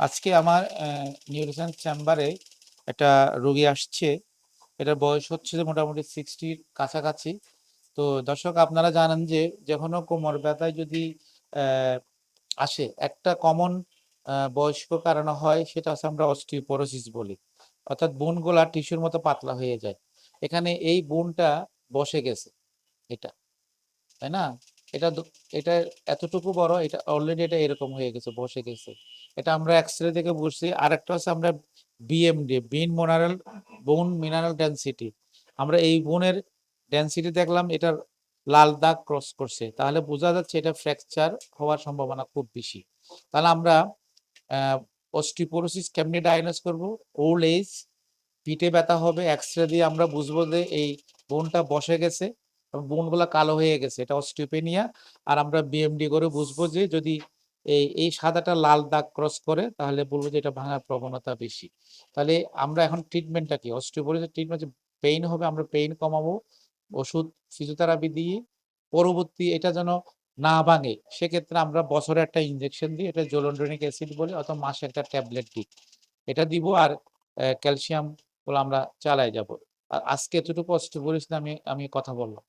আজকে আমার নিউরোসায়েন্স চেম্বারে একটা রোগী আসছে। এটার বয়স হচ্ছে যে মোটামুটি সিক্সটির কাছাকাছি। তো দর্শক, আপনারা জানেন যে যে কোনো কোমর ব্যথায় যদি আসে, একটা কমন বয়স্ক কারণে হয়, সেটা হচ্ছে আমরা অস্টিওপোরোসিস বলি। অর্থাৎ বোনগুলা টিস্যুর মতো পাতলা হয়ে যায়। এখানে এই বোনটা বসে গেছে, এটা। তাই না? এটা এটা এতটুকু বড়, এটা অলরেডি এটা এরকম হয়ে গেছে, বসে গেছে। এটা আমরা এক্সরে দেখে বুঝছি আর একটা হচ্ছে আমরা বিএমডি বিন মিনারেল বোন মিনারেল ডেনসিটি আমরা এই বোনের ডেনসিটি দেখলাম, এটার লাল দাগ ক্রস করছে। তাহলে বোঝা যাচ্ছে এটা ফ্র্যাকচার হওয়ার সম্ভাবনা খুব বেশি। তাহলে আমরা অস্টিপোরোসিস কেমনি ডায়াগনোস করব? ওল্ড এজ পিঠে ব্যথা হবে এক্স রে দিয়ে আমরা বুঝব যে এই বোনটা বসে গেছে। বোনগুলা কালো হয়ে গেছে, এটা অস্টিওপেনিয়া আর আমরা বিএমডি করে বুঝব যে যদি এই এই সাদাটা লাল দাগ ক্রস করে, তাহলে বলব যে এটা ভাঙার প্রবণতা বেশি। তাহলে আমরা এখন ট্রিটমেন্টটা কি? অস্টিওপোরোসিস ট্রিটমেন্ট পেইন হবে, আমরা পেইন কমাবো, ওষুধ ফিজিওথেরাপি দিয়ে, পরবর্তী এটা যেন না ভাঙে, সেক্ষেত্রে আমরা বছরে একটা ইনজেকশন দিই, এটা জোলন্ড্রনিক অ্যাসিড বলে, অথবা মাসে একটা ট্যাবলেট দিই। এটা দিব আর ক্যালসিয়ামগুলো আমরা চালাই যাব। আর আজকে এতটুকু অস্টিওপোরোসিস আমি আমি কথা বললাম।